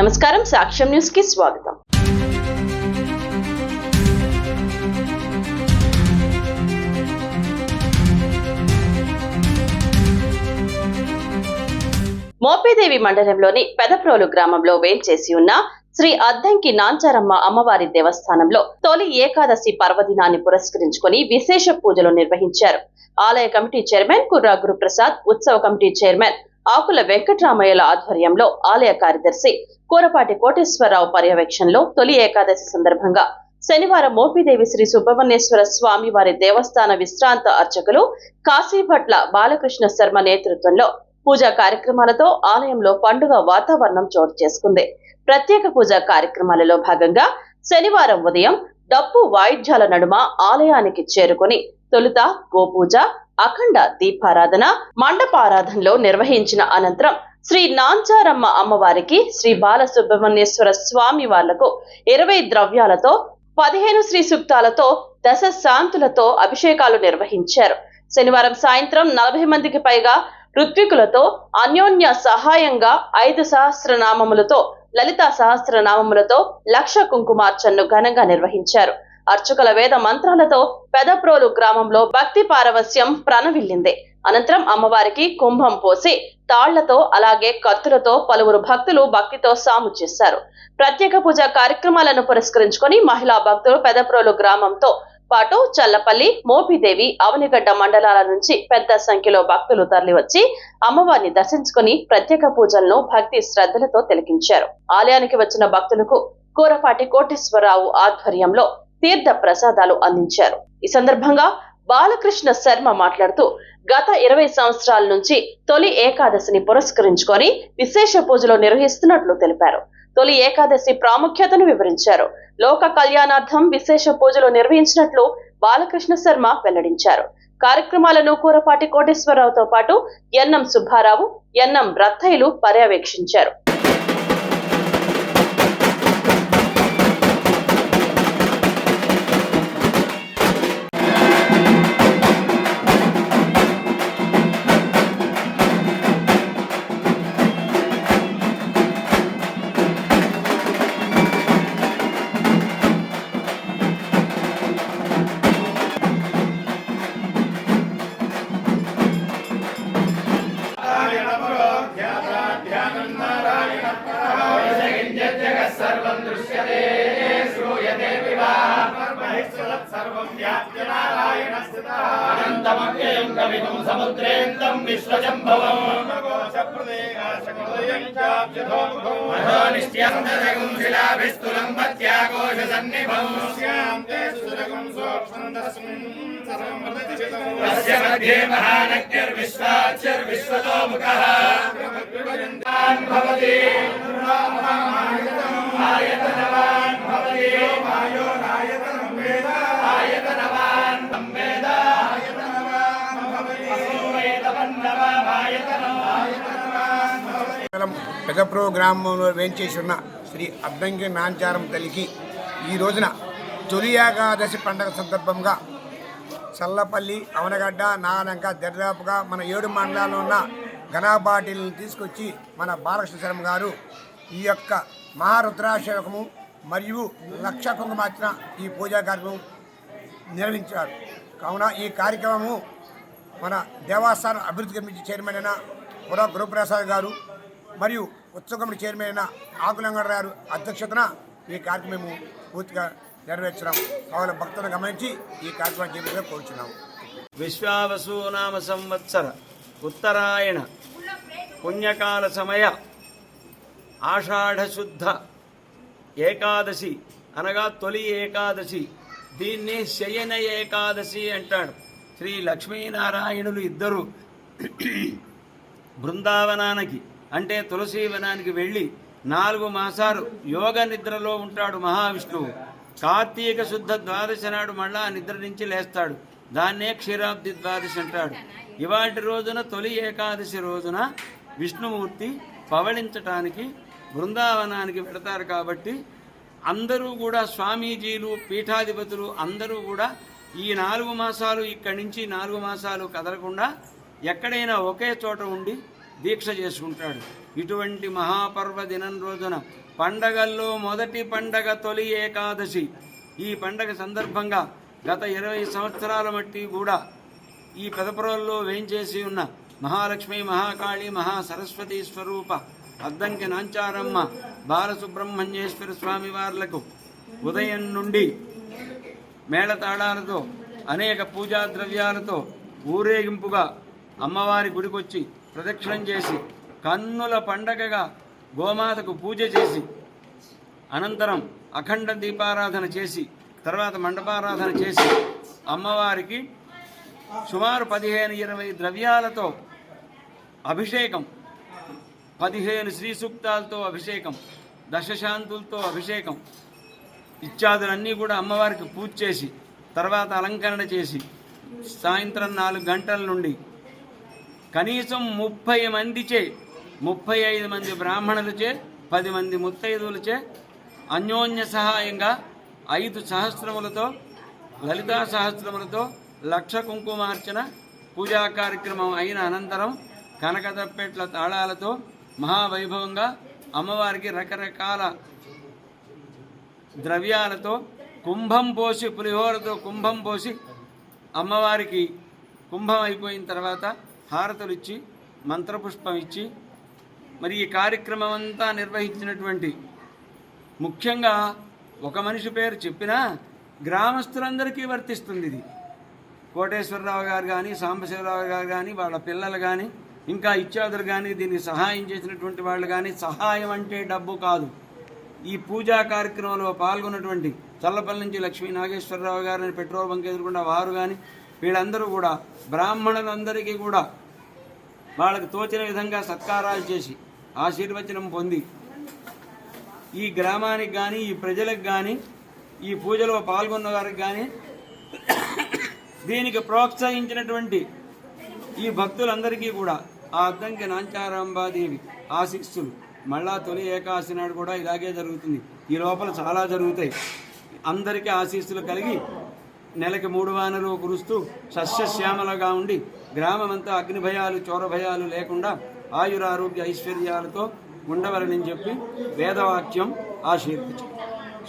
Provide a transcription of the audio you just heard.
నమస్కారం సాక్ష్యం న్యూస్కి స్వాగతం. మోపేదేవి మండలంలోని పెదప్రోలు గ్రామంలో వేంచేసి ఉన్న శ్రీ అద్దంకి నాంచారమ్మ అమ్మవారి దేవస్థానంలో తొలి ఏకాదశి పర్వదినాన్ని పురస్కరించుకొని విశేష పూజలు నిర్వహించారు. ఆలయ కమిటీ చైర్మన్ కుర్రా గురుప్రసాద్ ఉత్సవ కమిటీ చైర్మన్ ఆకుల వెంకట్రామయ్యల ఆధ్వర్యంలో ఆలయ కార్యదర్శి కూరపాటి కోటేశ్వరరావు పర్యవేక్షణలో తొలి ఏకాదశి సందర్భంగా శనివారం మోపిదేవి శ్రీ సుబ్రహ్మణ్యేశ్వర స్వామి వారి దేవస్థాన విశ్రాంత అర్చకులు కాశీభట్ల బాలకృష్ణ శర్మ నేతృత్వంలో పూజా కార్యక్రమాలతో ఆలయంలో పండుగ వాతావరణం చోటు చేసుకుంది. ప్రత్యేక పూజా కార్యక్రమాలలో భాగంగా శనివారం ఉదయం డప్పు వాయిద్యాల నడుమ ఆలయానికి చేరుకుని తొలుత గోపూజ అఖండ దీపారాధన మండపారాధనలో నిర్వహించిన అనంతరం శ్రీ నాంచారమ్మ అమ్మవారికి శ్రీ బాలసుబ్రహ్మణ్యేశ్వర స్వామి వాళ్ళకు ఇరవై ద్రవ్యాలతో పదిహేను శ్రీ సూక్తాలతో దశ శాంతులతో అభిషేకాలు నిర్వహించారు. శనివారం సాయంత్రం నలభై మందికి పైగా ఋత్వికులతో అన్యోన్య సహాయంగా ఐదు సహస్రనామములతో లలిత సహస్రనామములతో లక్ష కుంకుమార్చన్ను ఘనంగా నిర్వహించారు. అర్చకుల వేద మంత్రాలతో పెదప్రోలు గ్రామంలో భక్తి పారవస్యం ప్రణవిల్లింది. అనంతరం అమ్మవారికి కుంభం పోసి తాళ్ళతో అలాగే కత్తులతో పలువురు భక్తులు భక్తితో సాము చేశారు. ప్రత్యేక పూజ కార్యక్రమాలను పురస్కరించుకొని మహిళా భక్తులు పెదప్రోలు గ్రామంతో పాటు చల్లపల్లి మోపిదేవి అవనిగడ్డ మండలాల నుంచి పెద్ద సంఖ్యలో భక్తులు తరలివచ్చి అమ్మవారిని దర్శించుకుని ప్రత్యేక పూజలను భక్తి శ్రద్ధలతో తిలకించారు. ఆలయానికి వచ్చిన భక్తులకు కూరపాటి కోటేశ్వరరావు ఆధ్వర్యంలో తీర్థ ప్రసాదాలు అందించారు. ఈ సందర్భంగా బాలకృష్ణ శర్మ మాట్లాడుతూ గత ఇరవై సంవత్సరాల నుంచి తొలి ఏకాదశిని పురస్కరించుకొని విశేష పూజలు నిర్వహిస్తున్నట్లు తెలిపారు. తొలి ఏకాదశి ప్రాముఖ్యతను వివరించారు. లోక కళ్యాణార్థం విశేష పూజలు నిర్వహించినట్లు బాలకృష్ణ శర్మ వెల్లడించారు. కార్యక్రమాలను కూరపాటి కోటేశ్వరరావుతో పాటు ఎన్ఎం సుబ్బారావు ఎన్ఎం రత్తయ్యలు పర్యవేక్షించారు. అనంతమవ్యయం కవితం సముద్రేంతం విశ్వజంభవం మధోనిష్ట్యంతరగం శిలాభిస్తులం పత్యాకోశ సన్నిభం తస్య మధ్యే భవతి ఆయతనవాన్ పెదప్రో గ్రామంలో వేంచేసి ఉన్న శ్రీ అద్దంకి నాంచారం తల్లికి ఈ రోజున తొలి ఏకాదశి పండగ సందర్భంగా చల్లపల్లి అవనగడ్డ నాగలంక దర్దాపుగా మన ఏడు మండలాల్లో ఉన్న ఘనాబాటిల్ని తీసుకొచ్చి మన బాలకృష్ణ శర్మ గారు ఈ యొక్క మహారుద్రాశకము మరియు లక్ష కుంకుమార్చన ఈ పూజా కార్యక్రమం నిర్వహించారు. కావున ఈ కార్యక్రమము మన దేవస్థానం అభివృద్ధి కమిటీ చైర్మన్ అయిన పుర గురుప్రసాద్ గారు మరియు ఉత్సవ కమిటీ చైర్మన్ అయిన ఆకులంగడ గారు అధ్యక్షతన ఈ కార్యక్రమం పూర్తిగా నెరవేర్చడం కావాల భక్తులను గమనించి ఈ కార్యక్రమం చేయడంగా కోరుచున్నాము. విశ్వావసూనామ సంవత్సర ఉత్తరాయణ పుణ్యకాల సమయ ఆషాఢశుద్ధ ఏకాదశి అనగా తొలి ఏకాదశి. దీన్ని శయన ఏకాదశి అంటాడు. శ్రీ లక్ష్మీనారాయణులు ఇద్దరు బృందావనానికి అంటే తులసీవనానికి వెళ్ళి నాలుగు మాసాలు యోగ నిద్రలో ఉంటాడు మహావిష్ణువు. కార్తీక శుద్ధ ద్వాదశి నాడు మళ్ళా నిద్ర నుంచి లేస్తాడు. దాన్నే క్షీరాబ్ది ద్వాదశి అంటాడు. ఇవాటి రోజున తొలి ఏకాదశి రోజున విష్ణుమూర్తి పవళించటానికి బృందావనానికి పెడతారు కాబట్టి అందరూ కూడా స్వామీజీలు పీఠాధిపతులు అందరూ కూడా ఈ నాలుగు మాసాలు ఇక్కడి నుంచి నాలుగు మాసాలు కదలకుండా ఎక్కడైనా ఒకే చోట ఉండి దీక్ష చేసుకుంటాడు. ఇటువంటి మహాపర్వ దినం రోజున పండగల్లో మొదటి పండగ తొలి ఏకాదశి. ఈ పండగ సందర్భంగా గత ఇరవై సంవత్సరాల మట్టి కూడా ఈ పెదపురంలో వేయించేసి ఉన్న మహాలక్ష్మి మహాకాళి మహాసరస్వతి స్వరూప అద్దంకి నాంచారమ్మ బాలసుబ్రహ్మణ్యేశ్వర స్వామి వార్లకు ఉదయం నుండి మేళతాళాలతో అనేక పూజా ద్రవ్యాలతో ఊరేగింపుగా అమ్మవారి గుడికొచ్చి ప్రదక్షిణం చేసి కన్నుల పండగగా గోమాతకు పూజ చేసి అనంతరం అఖండ దీపారాధన చేసి తర్వాత మండపారాధన చేసి అమ్మవారికి సుమారు పదిహేను ఇరవై ద్రవ్యాలతో అభిషేకం పదిహేను శ్రీ సూక్తాలతో అభిషేకం దశశాంతులతో అభిషేకం ఇత్యాదులన్నీ కూడా అమ్మవారికి పూజ చేసి తర్వాత అలంకరణ చేసి సాయంత్రం నాలుగు గంటల నుండి కనీసం ముప్పై మందిచే ముప్పై ఐదు మంది బ్రాహ్మణులచే పది మంది ముత్తైదులచే అన్యోన్య సహాయంగా ఐదు సహస్రములతో లలితా సహస్రములతో లక్ష కుంకుమార్చన పూజా కార్యక్రమం అయిన అనంతరం కనకదప్పెట్ల తాళాలతో మహావైభవంగా అమ్మవారికి రకరకాల ద్రవ్యాలతో కుంభం పోసి పులిహోరతో కుంభం పోసి అమ్మవారికి కుంభం అయిపోయిన తర్వాత హారతులు ఇచ్చి మంత్రపుష్పం ఇచ్చి మరి ఈ కార్యక్రమం అంతా నిర్వహించినటువంటి ముఖ్యంగా ఒక మనిషి పేరు చెప్పినా గ్రామస్తులందరికీ వర్తిస్తుంది ఇది. కోటేశ్వరరావు గారు కానీ సాంబశివరావు గారు కానీ వాళ్ళ పిల్లలు కానీ ఇంకా ఇత్యాదులు కానీ దీనికి సహాయం చేసినటువంటి వాళ్ళు కానీ సహాయం అంటే డబ్బు కాదు. ఈ పూజా కార్యక్రమంలో పాల్గొన్నటువంటి చల్లపల్లి నుంచి లక్ష్మీ నాగేశ్వరరావు గారిని పెట్రోల్ బంక్ ఎదుర్కొన్న వారు కానీ వీళ్ళందరూ కూడా బ్రాహ్మణులందరికీ కూడా వాళ్ళకు తోచిన విధంగా సత్కారాలు చేసి ఆశీర్వచనం పొంది ఈ గ్రామానికి కానీ ఈ ప్రజలకు కానీ ఈ పూజలో పాల్గొన్న వారికి కానీ దీనికి ప్రోత్సహించినటువంటి ఈ భక్తులందరికీ కూడా ఆ అద్దంకి నాంచారాంబాదేవి ఆశిస్సులు. మళ్ళా తొలి ఏకాశి నాడు కూడా ఇలాగే జరుగుతుంది. ఈ లోపల చాలా జరుగుతాయి. అందరికీ ఆశీస్సులు కలిగి నెలకి మూడు వానలు కురుస్తూ సస్యశ్యామలగా ఉండి గ్రామమంతా అగ్నిభయాలు చోరభయాలు లేకుండా ఆయురారోగ్య ఐశ్వర్యాలతో ఉండవరని చెప్పి వేదవాక్యం ఆశీర్వచనం